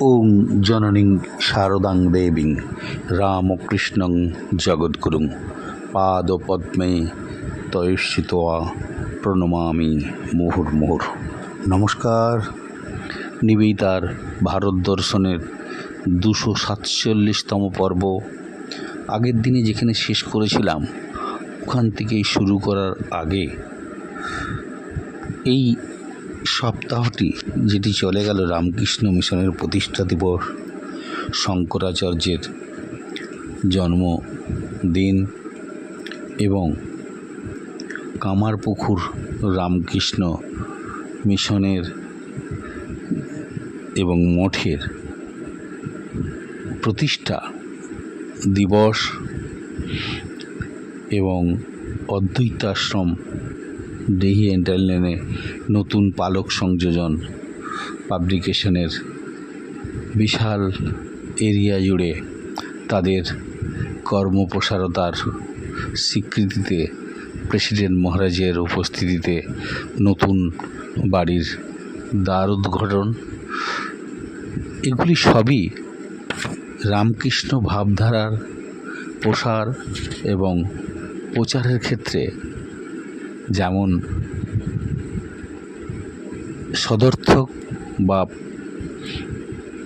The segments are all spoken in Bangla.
ওং জননীং শারদাং দেবীং রামকৃষ্ণং জগদ্গুরুং পাদপদ্মে তয়শ্চিতোয়া প্রণমামি মুহুর্মুহুর। নমস্কার। নিবেদিতার ভারত দর্শনের দুশো সাতচল্লিশতম পর্ব। আগের দিনে যেখানে শেষ করেছিলাম, ওখান থেকেই শুরু করার আগে এই সপ্তাহটি যেটি চলে গেল রামকৃষ্ণ মিশনের প্রতিষ্ঠা দিবস, শঙ্করাচার্যের জন্মদিন এবং কামারপুকুর রামকৃষ্ণ মিশনের এবং মঠের প্রতিষ্ঠা দিবস এবং অদ্বৈতাশ্রম দেহি এন্টারলেনে নতুন পালক সংযোজন পাবলিকেশনের বিশাল এরিয়া জুড়ে তাদের কর্মপ্রসারতার স্বীকৃতিতে প্রেসিডেন্ট মহারাজের উপস্থিতিতে নতুন বাড়ির দ্বার উদ্ঘাটন। এগুলি সবই রামকৃষ্ণ ভাবধারার প্রসার এবং প্রচারের ক্ষেত্রে যেমন সদর্থক বা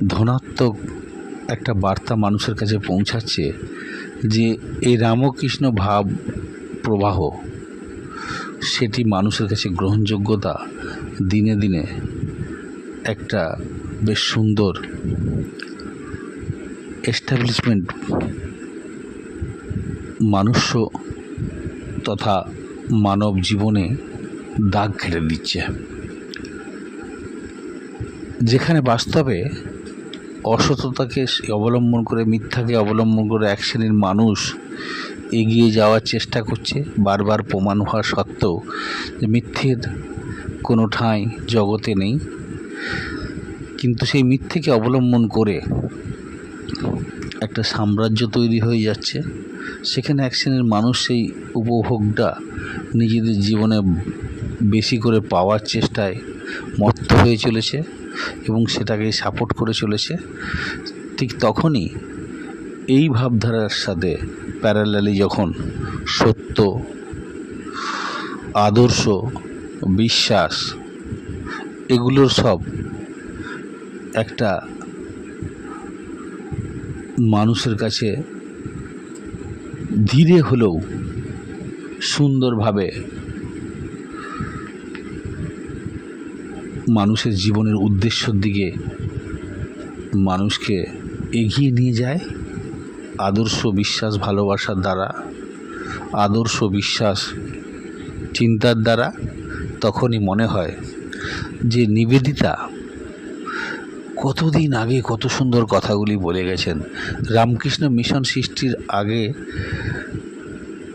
ধনাত্মক একটা বার্তা মানুষের কাছে পৌঁছাচ্ছে যে এই রামকৃষ্ণ ভাব প্রবাহ, সেটি মানুষের কাছে গ্রহণযোগ্যতা দিনে দিনে একটা বেশ সুন্দর এস্টাবলিশমেন্ট মানুষ তথা মানব জীবনে দাগ কেটে দিচ্ছে। যেখানে বাস্তবে অসততাকে অবলম্বন করে, মিথ্যাকে অবলম্বন করে এক শ্রেণির মানুষ এগিয়ে যাওয়ার চেষ্টা করছে, বারবার প্রমাণ হওয়া সত্ত্বেও যে মিথ্যের কোনো ঠাঁই জগতে নেই। কিন্তু সেই মিথ্যেকে অবলম্বন করে একটা সাম্রাজ্য তৈরি হয়ে যাচ্ছে। সেখানে এক শ্রেণির মানুষ সেই উপভোগটা নিজেদের জীবনে বেশি করে পাওয়ার চেষ্টায় মত্ত হয়ে চলেছে এবং সেটাকে সাপোর্ট করে চলেছে। ঠিক তখনই এই ভাবধারার সাথে প্যারালালি যখন সত্য, আদর্শ, বিশ্বাস এগুলোর সব একটা মানুষের কাছে ধীরে হলেও সুন্দরভাবে মানুষের জীবনের উদ্দেশ্যর দিকে মানুষকে এগিয়ে নিয়ে যায় আদর্শ বিশ্বাস ভালোবাসার দ্বারা, আদর্শ বিশ্বাস চিন্তার দ্বারা তখনই মনে হয় যে নিবেদিতা কতদিন আগে কত সুন্দর কথাগুলি বলে গেছেন। রামকৃষ্ণ মিশন সৃষ্টির আগে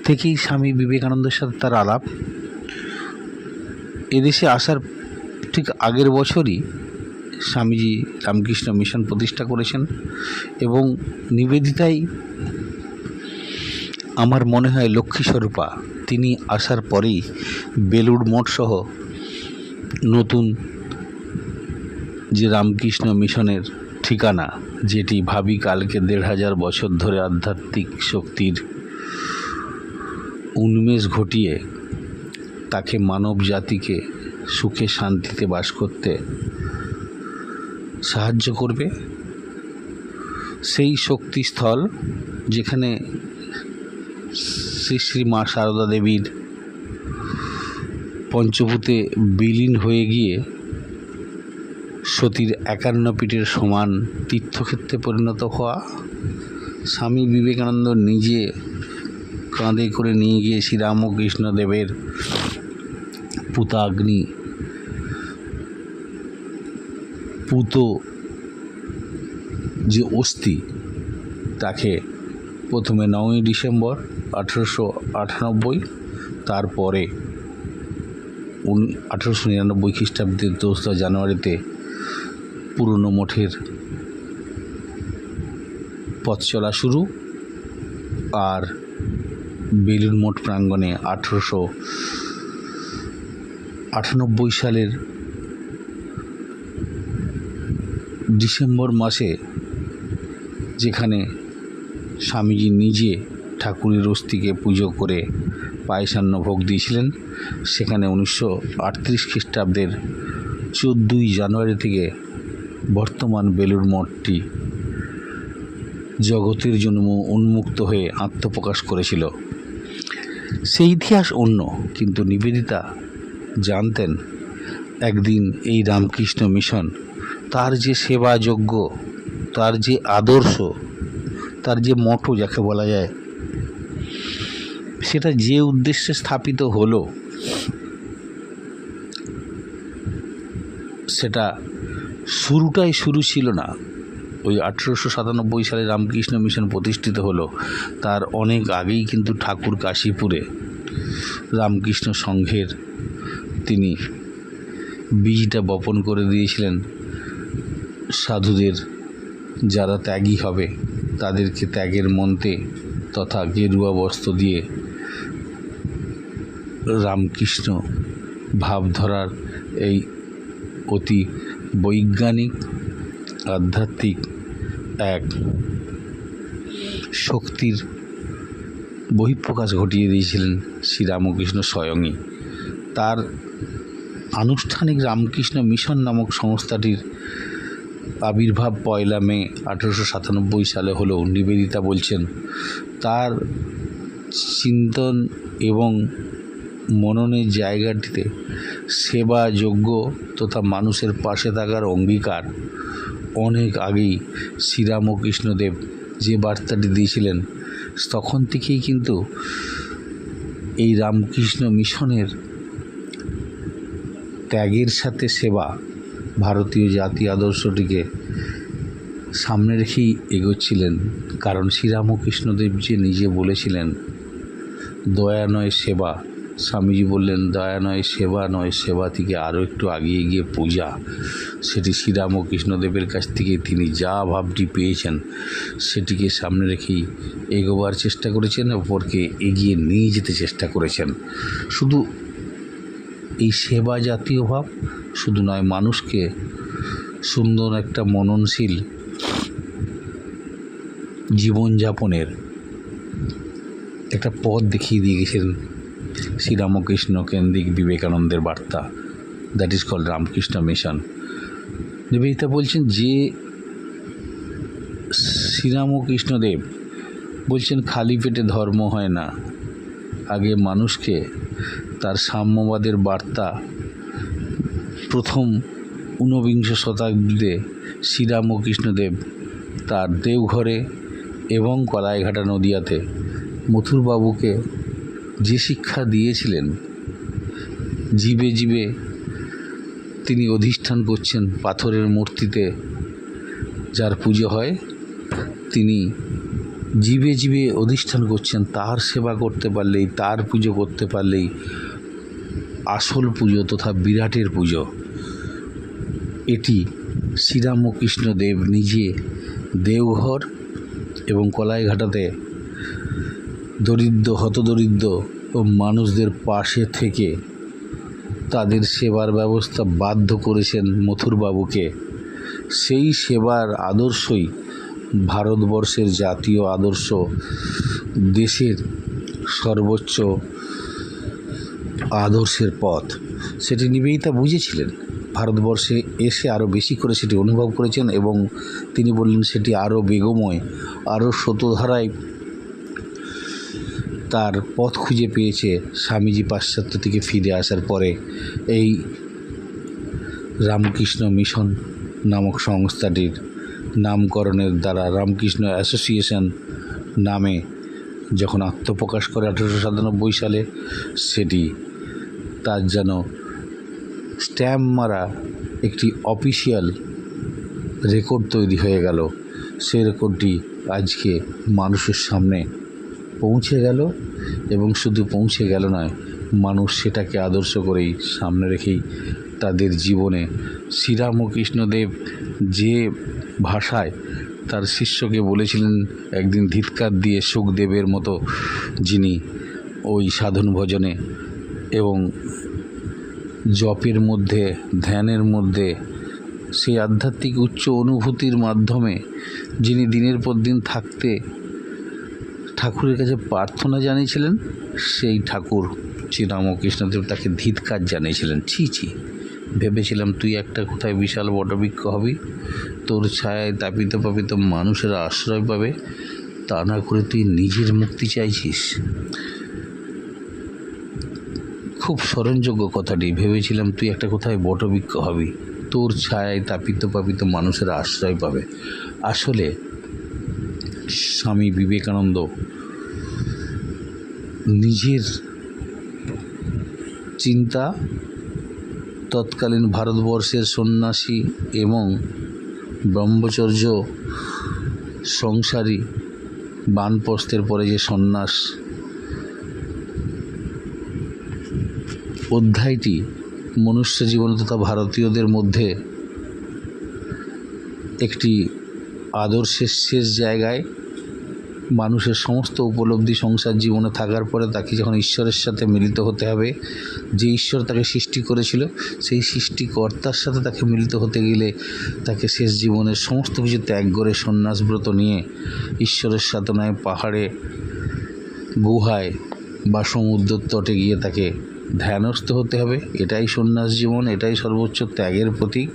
থেকেই স্বামী বিবেকানন্দের সাথে তার আলাপ। এদেশে আসার ঠিক আগের বছরই স্বামীজি রামকৃষ্ণ মিশন প্রতিষ্ঠা করেছেন এবং নিবেদিতাই আমার মনে হয় লক্ষ্মী স্বরূপা। তিনি আসার পরেই বেলুড় মঠ সহ নতুন যে রামকৃষ্ণ মিশনের ঠিকানা, যেটি ভাবি কালকে দেড় হাজার বছর ধরে আধ্যাত্মিক শক্তির উন্মেষ ঘটিয়ে তাকে মানব জাতিকে সুখে শান্তিতে বাস করতে সাহায্য করবে। সেই শক্তিস্থল যেখানে শ্রী শ্রী মা সারদা দেবীর পঞ্চভূতে বিলীন হয়ে গিয়ে সতীর একান্ন পীঠের সমান তীর্থক্ষেত্রে পরিণত হওয়া স্বামী বিবেকানন্দ নিজে কাঁধে করে নিয়ে গিয়ে শ্রীরামকৃষ্ণ দেবের পুতাগ্নি পুত যে অস্থি তাকে প্রথমে নয়ই ডিসেম্বর আঠেরোশো আটানব্বই, তারপরে উন আঠেরোশো নিরানব্বই খ্রিস্টাব্দের দোসরা জানুয়ারিতে পুরনো মঠের পথ চলা শুরু। আর বেলুড় মঠ প্রাঙ্গণে আঠেরোশো আটানব্বই সালের ডিসেম্বর মাসে যেখানে স্বামীজি নিজে ঠাকুরের অস্থিকে পুজো করে পায়সান্ন ভোগ দিয়েছিলেন, সেখানে উনিশশো আটত্রিশ খ্রিস্টাব্দের চোদ্দোই জানুয়ারি থেকে বর্তমান বেলুর মঠটি জগতের জন্য উন্মুক্ত হয়ে আত্মপ্রকাশ করেছিল। সেই ইতিহাস অন্য, কিন্তু নিবেদিতা জানতেন, একদিন এই রামকৃষ্ণ মিশন, তার যে সেবাযোগ্য তার যে আদর্শ, তার যে মটো যাকে বলা যায়, সেটা যে উদ্দেশ্যে স্থাপিত হলো, সেটা শুরুটাই শুরু ছিল না। ওই আঠেরোশো সাতানব্বই সালে রামকৃষ্ণ মিশন প্রতিষ্ঠিত হলো, তার অনেক আগেই কিন্তু ঠাকুর কাশীপুরে রামকৃষ্ণ সংঘের তিনি বীজটা বপন করে দিয়েছিলেন। সাধুদের যারা ত্যাগী হবে, তাদেরকে ত্যাগের মন্ত্রে তথা গেরুয়া বস্ত্র দিয়ে রামকৃষ্ণ ভাব ধরার এই অতি বৈজ্ঞানিক, আধ্যাত্মিক এক শক্তির বহিঃপ্রকাশ ঘটিয়ে দিয়েছিলেন শ্রীরামকৃষ্ণ স্বয়ংই। তার আনুষ্ঠানিক রামকৃষ্ণ মিশন নামক সংস্থাটির আবির্ভাব পয়লা মে আঠেরোশো সাতানব্বই সালে হলেও নিবেদিতা বলছেন, তার চিন্তন এবং মননের জায়গাটিতে সেবা যোগ্য তথা মানুষের পাশে থাকার অঙ্গীকার অনেক আগেই শ্রীরামকৃষ্ণদেব যে বার্তাটি দিয়েছিলেন, তখন থেকেই কিন্তু এই রামকৃষ্ণ মিশনের ত্যাগের সাথে সেবা ভারতীয় জাতি আদর্শটিকে সামনে রেখেই এগোচ্ছিলেন। কারণ শ্রীরামকৃষ্ণদেব যে নিজে বলেছিলেন, দয়া নয় সেবা স্বামীজি বললেন, দয়া নয়, সেবা নয়, সেবা থেকে আরও একটু আগিয়ে গিয়ে পূজা। সেটি শ্রীরামকৃষ্ণদেবের কাছ থেকে তিনি যা ভাবটি পেয়েছেন, সেটিকে সামনে রেখেই এগোবার চেষ্টা করেছেন, অপরকে এগিয়ে নিয়ে যেতে চেষ্টা করেছেন। শুধু এই সেবা জাতীয় ভাব, শুধু নয়, মানুষকে সুন্দর একটা মননশীল জীবনযাপনের একটা পথ দেখিয়ে দিয়ে গেছেন শ্রীরামকৃষ্ণ কেন্দ্রিক বিবেকানন্দের বার্তা that is call Ramakrishna mission. Nivedita বলছেন যে, শ্রীরামকৃষ্ণদেব বলছেন, খালি পেটে ধর্ম হয় না। আগে মানুষকে তার সাম্যবাদের বার্তা প্রথম ঊনবিংশ শতাব্দীতে শ্রীরামকৃষ্ণদেব তার দেওঘরে এবং কলাইঘাটা নদিয়াতে মথুরবাবুকে যে শিক্ষা দিয়েছিলেন, জীবে জীবে তিনি অধিষ্ঠান করছেন পাথরের মূর্তিতে, যার পুজো হয়, তিনি জীবে জীবে অধিষ্ঠান করছেন, তার সেবা করতে পারলেই, তার পুজো করতে পারলেই, আসল পুজো তথা বিরাটের পুজো। এটি শ্রীরামকৃষ্ণ দেব নিজে দেওঘর এবং কলাইঘাটাতে দরিদ্র, হতদরিদ্র ও মানুষদের পাশে থেকে তাদের সেবার ব্যবস্থা বাধ্য করেছেন মথুরবাবুকে। সেই সেবার আদর্শই ভারতবর্ষের জাতীয় আদর্শ। দেশের সর্বোচ্চ আদর্শের পথ। সেটি নিবেদিতা বুঝেছিলেন। ভারতবর্ষে এসে আরও বেশি করে সেটি অনুভব করেছেন এবং তিনি বললেন, সেটি আরও বেগময় আরও স্রোতধারায় তার পথ খুঁজে পেয়েছে স্বামীজি পাশ্চাত্য থেকে ফিরে আসার পরে এই রামকৃষ্ণ মিশন নামক সংস্থাটির নামকরণের দ্বারা রামকৃষ্ণ অ্যাসোসিয়েশন নামে যখন আত্মপ্রকাশ করে আঠেরোশো সাতানব্বই সালে, সেটি তার যেন স্ট্যাম্প মারা একটি অফিসিয়াল রেকর্ড তৈরি হয়ে গেল। সেই রেকর্ডটি আজকে মানুষের সামনে পৌঁছে গেল এবং শুধু পৌঁছে গেল নয়, মানুষ সেটাকে আদর্শ করেই সামনে রেখেই তাদের জীবনে শ্রীরামকৃষ্ণদেব যে ভাষায় তার শিষ্যকে বলেছিলেন, একদিন ধিৎকার দিয়ে সুখদেবের মতো যিনি ওই সাধন ভজনে এবং জপের মধ্যে, ধ্যানের মধ্যে, সেই আধ্যাত্মিক উচ্চ অনুভূতির মাধ্যমে যিনি দিনের পর দিন থাকতে ঠাকুরের কাছে প্রার্থনা জানিয়েছিলেন, সেই ঠাকুর শ্রীরামকৃষ্ণদেব তাকে ধিৎকার জানিয়েছিলেন। ছি ছি, ভেবেছিলাম তুই একটা কোথায় বিশাল বটবৃক্ষ হবি। তোর ছায়ায় তাপিত পাপিত মানুষেরা আশ্রয় পাবে, তা না করে তুই নিজের মুক্তি চাইছিস। খুব স্মরণযোগ্য কথাটি, ভেবেছিলাম তুই একটা কোথায় বটবৃক্ষ হবি। তোর ছায়ায় তাপিত পাপিত মানুষেরা আশ্রয় পাবে। আসলে স্বামী বিবেকানন্দ নিজের চিন্তা তৎকালীন ভারতবর্ষের সন্ন্যাসী এবং ব্রহ্মচর্য সংসারী বানপ্রস্থের পরে যে সন্ন্যাস অধ্যায়টি মনুষ্য জীবন তথা ভারতীয়দের মধ্যে একটি আদর্শের শেষ জায়গায় মানুষের সমস্ত উপলব্ধি সংসার জীবনে থাকার পরে তাকে যখন ঈশ্বরের সাথে মিলিত হতে হবে, যে ঈশ্বর তাকে সৃষ্টি করেছিল, সেই সৃষ্টিকর্তার সাথে তাকে মিলিত হতে গেলে তাকে শেষ জীবনের সমস্ত কিছু ত্যাগ করে সন্ন্যাসব্রত নিয়ে ঈশ্বরের সাধনায় পাহাড়ে, গুহায় বা সমুদ্রের তটে গিয়ে তাকে ধ্যানস্থ হতে হবে। এটাই সন্ন্যাস জীবন, এটাই সর্বোচ্চ ত্যাগের প্রতীক।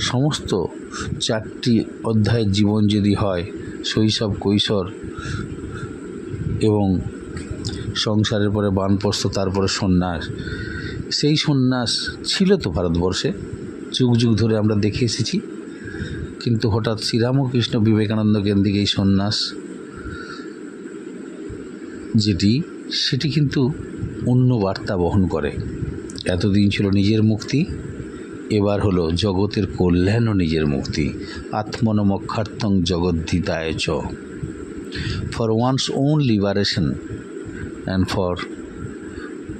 সমস্ত চারটি অধ্যায়ের জীবন যদি হয় শৈশব, কৈশোর এবং সংসারের পরে বানপ্রস্থ, তারপরে সন্ন্যাস। সেই সন্ন্যাস ছিল তো ভারতবর্ষে, যুগ যুগ ধরে আমরা দেখে এসেছি। কিন্তু হঠাৎ শ্রীরামকৃষ্ণ বিবেকানন্দ কেন্দ্রিক এই সন্ন্যাস যেটি, সেটি কিন্তু অন্য বার্তা বহন করে। এতদিন ছিল নিজের মুক্তি এবার হলো জগতের কল্যাণ ও নিজের মুক্তি। আত্মনমক্ষার্থং জগদ্ধিতায় চ। For one's own liberation and for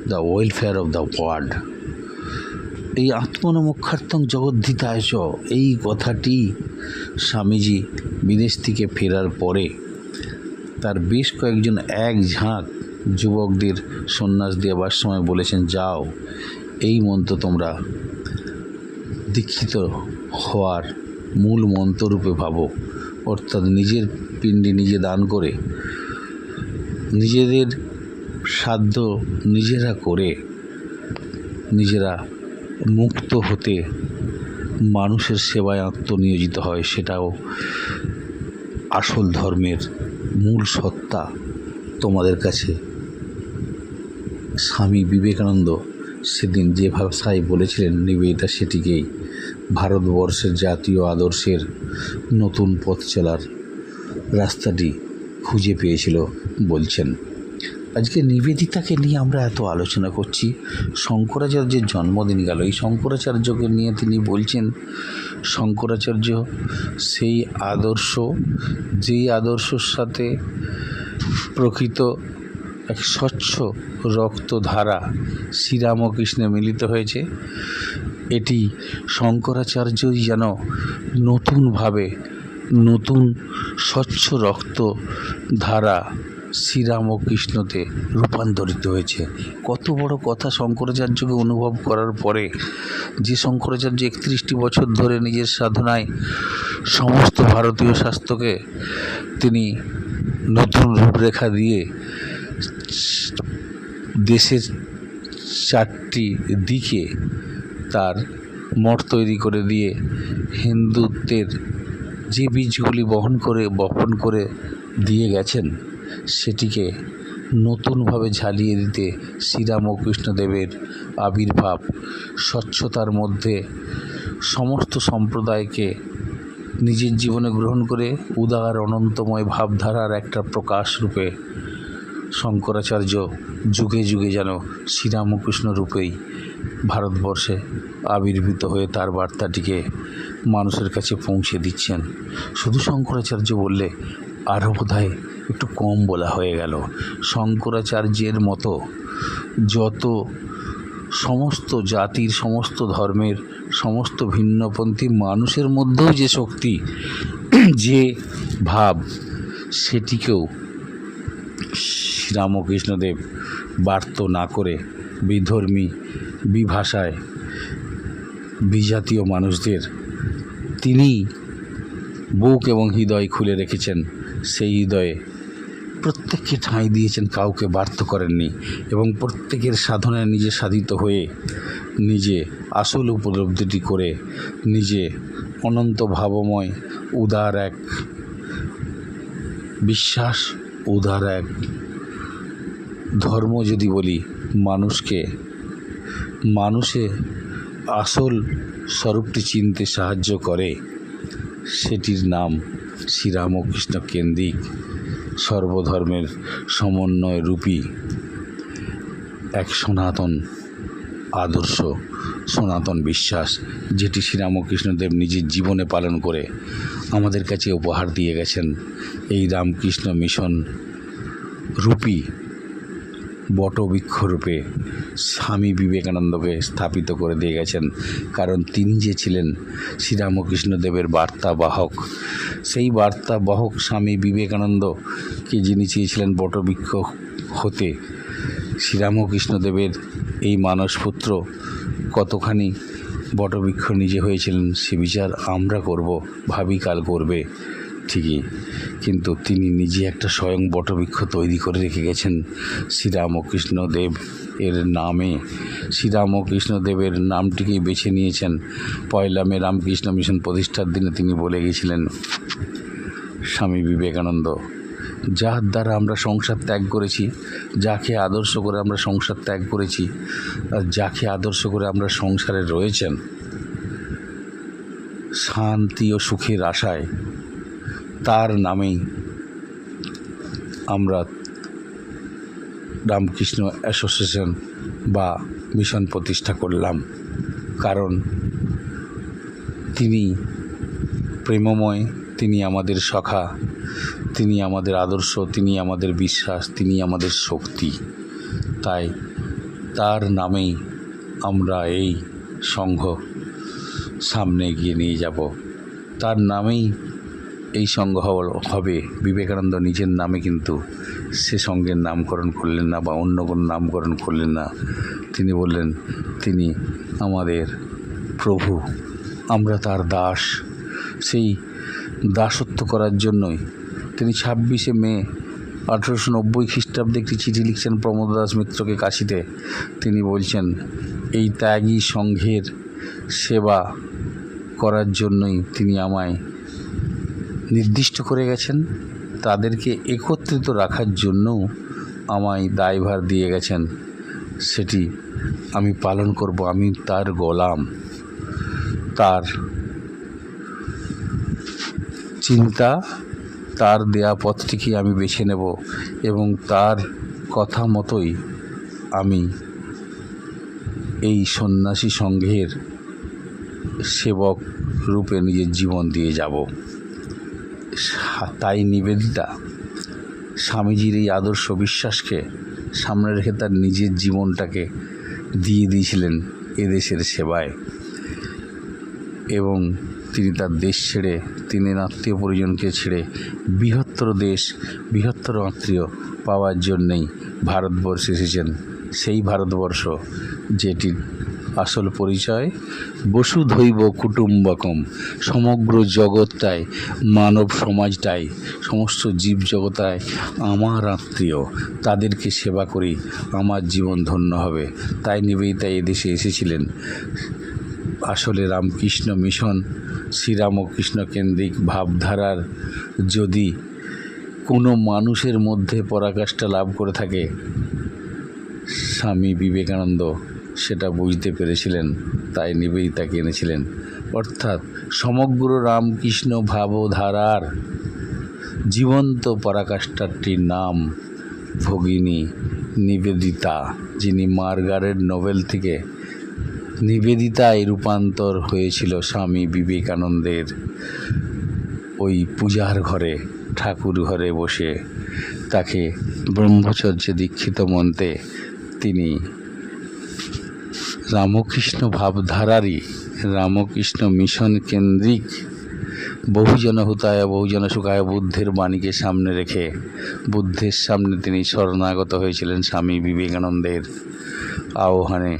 the welfare of the world এই আত্মনমক্ষার্থং জগদ্ধিতায় চ। এই কথাটি স্বামীজি বিদেশ থেকে ফেরার পরে তার বেশ কয়েকজন এক ঝাঁক যুবকদের সন্ন্যাস দেওয়ার সময় বলেছেন, যাও, এই মন্ত্র তোমরা দীক্ষিত হওয়ার মূল মন্ত্ররূপে ভাবো, অর্থাৎ নিজের পিণ্ডি নিজে দান করে, নিজেদের সাধ্য নিজেরা করে, নিজেরা মুক্ত হতে মানুষের সেবায় আত্মনিয়োজিত হয়, সেটাও আসল ধর্মের মূল সত্তা তোমাদের কাছে। স্বামী বিবেকানন্দ সেদিন যে ভাষায় বলেছিলেন নিবেদিতা সেটিকেই, ভারতবর্ষের জাতীয় আদর্শের নতুন পথ চলার রাস্তাটি খুঁজে পেয়েছিল বলছেন। আজকে নিবেদিতাকে নিয়ে আমরা এত আলোচনা করছি, শঙ্করাচার্যের জন্মদিন গেল। এই শঙ্করাচার্যকে নিয়ে তিনি বলছেন, শঙ্করাচার্য, সেই আদর্শ, যেই আদর্শর সাথে প্রকৃত এক স্বচ্ছ রক্তধারা শ্রীরামকৃষ্ণে মিলিত হয়েছে। এটি শঙ্করাচার্যই যেন নতুনভাবে নতুন স্বচ্ছ রক্ত ধারা শ্রীরামকৃষ্ণতে রূপান্তরিত হয়েছে। কত বড় কথা শঙ্করাচার্যকে অনুভব করার পরে যে শঙ্করাচার্য একত্রিশটি বছর ধরে নিজের সাধনায় সমস্ত ভারতীয় স্বাস্থ্যকে তিনি নতুন রূপরেখা দিয়ে দেশের চারটি দিকে তার মঠ তৈরি করে দিয়ে হিন্দুত্বের যে বীজগুলি বহন করে, বপন করে দিয়ে গেছেন, সেটিকে নতুনভাবে ঝালিয়ে দিতে শ্রীরামকৃষ্ণদেবের আবির্ভাব, স্বচ্ছতার মধ্যে সমস্ত সম্প্রদায়কে নিজের জীবনে গ্রহণ করে উদার, অনন্তময় ভাবধারার একটা প্রকাশ রূপে শঙ্করাচার্য যুগে যুগে যেন শ্রীরামকৃষ্ণ রূপেই ভারতবর্ষে আবির্ভূত হয়ে তার বার্তাটিকে মানুষের কাছে পৌঁছে দিচ্ছেন। শুধু শঙ্করাচার্য বললে আরও বোধহয় একটু কম বলা হয়ে গেল। শঙ্করাচার্যের মতো যত সমস্ত জাতির, সমস্ত ধর্মের, সমস্ত ভিন্নপন্থী মানুষের মধ্যেও যে শক্তি, যে ভাব, সেটিকেও শ্রীরামকৃষ্ণদেব বার্ত না করে বিধর্মী বিভাষায় বিজাতীয় মানুষদের তিনি বুক এবং হৃদয় খুলে রেখেছেন। সেই হৃদয়ে প্রত্যেককে ঠাঁই দিয়েছেন, কাউকে বার্থ করেননি এবং প্রত্যেকের সাধনায় নিজে সাধিত হয়ে নিজে আসল উপলব্ধিটি করে নিজে অনন্ত ভাবময়, উদার এক, বিশ্বাস, উদার এক ধর্ম যদি বলি, মানুষকে, মানুষে আসল স্বরূপটি চিনতে সাহায্য করে, সেটির নাম শ্রীরামকৃষ্ণ কেন্দ্রিক সর্বধর্মের সমন্বয় রূপী এক সনাতন আদর্শ, সনাতন বিশ্বাস, যেটি শ্রীরামকৃষ্ণদেব নিজের জীবনে পালন করে আমাদের কাছে উপহার দিয়ে গেছেন। এই রামকৃষ্ণ মিশন রূপী বটবৃক্ষরূপে স্বামী বিবেকানন্দকে স্থাপিত করে দিয়ে গেছেন। কারণ তিনি যে ছিলেন শ্রীরামকৃষ্ণদেবের বার্তাবাহক, সেই বার্তাবাহক স্বামী বিবেকানন্দকে যিনি চেয়েছিলেন বটবৃক্ষ হতে, শ্রীরামকৃষ্ণদেবের এই মানসপুত্র কতখানি বটবৃক্ষ নিজে হয়েছিলেন সে বিচার আমরা করব ভাবি কাল করবে। ঠিকই। কিন্তু তিনি নিজে একটা স্বয়ং বটবৃক্ষ তৈরি করে রেখে গেছেন শ্রীরামকৃষ্ণ দেব এর নামে। শ্রীরামকৃষ্ণ দেবের নামটিকেই বেছে নিয়েছেন পয়লা মে রামকৃষ্ণ মিশন প্রতিষ্ঠার দিনে তিনি বলে গেছিলেন, স্বামী বিবেকানন্দ যার দ্বারা আমরা সংসার ত্যাগ করেছি, যাকে আদর্শ করে আমরা সংসার ত্যাগ করেছি, আর যাকে আদর্শ করে আমরা সংসারে রয়েছেন, শান্তি ও সুখের আশায় তার নামেই আমরা রামকৃষ্ণ অ্যাসোসিয়েশন বা মিশন প্রতিষ্ঠা করলাম। কারণ তিনি প্রেমময়, তিনি আমাদের সখা, তিনি আমাদের আদর্শ, তিনি আমাদের বিশ্বাস, তিনি আমাদের শক্তি। তাই তার নামেই আমরা এই সংঘ সামনে এগিয়ে নিয়ে যাব। তার নামেই এই হব- হবে। বিবেকানন্দ নিজের নামে কিন্তু সে সঙ্গের নামকরণ করলেন না বা অন্য কোনো নামকরণ করলেন না। তিনি বললেন, তিনি আমাদের প্রভু, আমরা তার দাস। সেই দাসত্ব করার জন্যই তিনি ছাব্বিশে মে আঠেরোশো নব্বই খ্রিস্টাব্দে একটি চিঠি লিখছেন প্রমোদ দাস মিত্রকে কাশিতে। তিনি বলছেন, এই ত্যাগী সংঘের সেবা করার জন্যই তিনি আমায় নির্দিষ্ট করে গেছেন, তাদেরকে একত্রিত রাখার জন্যও আমায় দায়ভার দিয়ে গেছেন। সেটি আমি পালন করব, আমি তার গোলাম। তার চিন্তা, তার দেয়া পথটিকে আমি বেছে নেব এবং তার কথা মতোই আমি এই সন্ন্যাসী সংঘের সেবক রূপে নিজের জীবন দিয়ে যাব। তাই নিবেদিতা স্বামীজির এই আদর্শ বিশ্বাসকে সামনে রেখে তার নিজের জীবনটাকে দিয়ে দিয়েছিলেন এদেশের সেবায়। এবং তিনি তার দেশ ছেড়ে তিনি আত্মীয় পরিজনকে ছেড়ে বৃহত্তর দেশ, বৃহত্তর আত্মীয় পাওয়ার জন্যেই ভারতবর্ষে এসেছেন। সেই ভারতবর্ষ যেটির আসল পরিচয়, বসুধৈব কুটুম্বকম, সমগ্র জগৎটাই, মানব সমাজটাই, সমস্ত জীব জগতায় আমার আত্মীয়। তাদেরকে সেবা করি, আমার জীবন ধন্য হবে। তাই নিবেদিতা এদেশে এসেছিলেন। আসলে রামকৃষ্ণ মিশন শ্রীরামকৃষ্ণ কেন্দ্রিক ভাবধারার যদি কোনো মানুষের মধ্যে পরাকাষ্ঠা লাভ করে থাকে, স্বামী বিবেকানন্দ সেটা বুঝতে পেরেছিলেন, তাই নিবেদিতাকে এনেছিলেন। অর্থাৎ সমগ্র রামকৃষ্ণ ভাবধারার জীবন্ত পরাকাষ্ঠাটির নাম ভগিনী নিবেদিতা, যিনি মার্গারেট নোবেল থেকে নিবেদিতায় রূপান্তর হয়েছিল স্বামী বিবেকানন্দের ওই পূজার ঘরে, ঠাকুর ঘরে বসে। তাকে ব্রহ্মচর্যে দীক্ষিত মন্ত্রে তিনি রামকৃষ্ণ ভাবধারারই, রামকৃষ্ণ মিশন কেন্দ্রিক বহুজন হুতায় বহুজন সুখায় বুদ্ধের বাণীকে সামনে রেখে, বুদ্ধের সামনে তিনি শরণাগত হয়েছিলেন স্বামী বিবেকানন্দের আহ্বানে।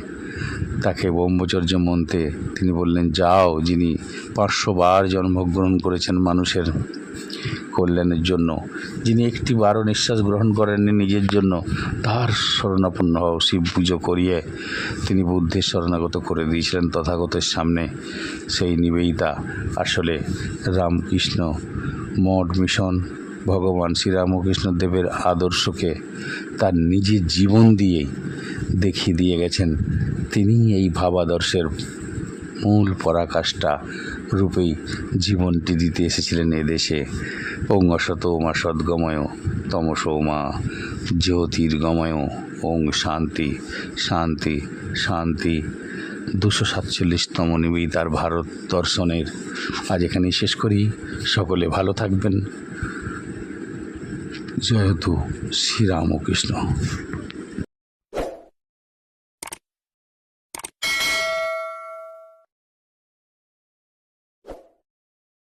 তাকে ব্রহ্মচর্য মন্ত্রে তিনি বললেন, যাও, যিনি পাঁচশো বার জন্মগ্রহণ করেছেন মানুষের কল্যাণের জন্য। যিনি একটি বারো নিঃশ্বাস গ্রহণ করেননি নিজের জন্য, তার শরণাপন্ন হও, শিব পুজো করিয়ে তিনি বুদ্ধের শরণাগত করে দিয়েছিলেন তথাগতের সামনে সেই নিবেদিতা। আসলে রামকৃষ্ণ মঠ মিশন, ভগবান শ্রীরামকৃষ্ণ দেবের আদর্শকে তার নিজের জীবন দিয়েই দেখিয়ে দিয়ে গেছেন। তিনি এই ভাবাদর্শের মূল পরাকাষ্ঠা রূপেই জীবনটি দিতে এসেছিলেন এদেশে। ওং মা সদ্গময় তমসো মা জ্যোতির্গময়, ওং শান্তি শান্তি শান্তি। দুশো সাতচল্লিশতম নিবেদিতার ভারত দর্শনের। আজ শেষ করি। সকলে ভালো থাকবেন। জয়তু শ্রীরামকৃষ্ণ।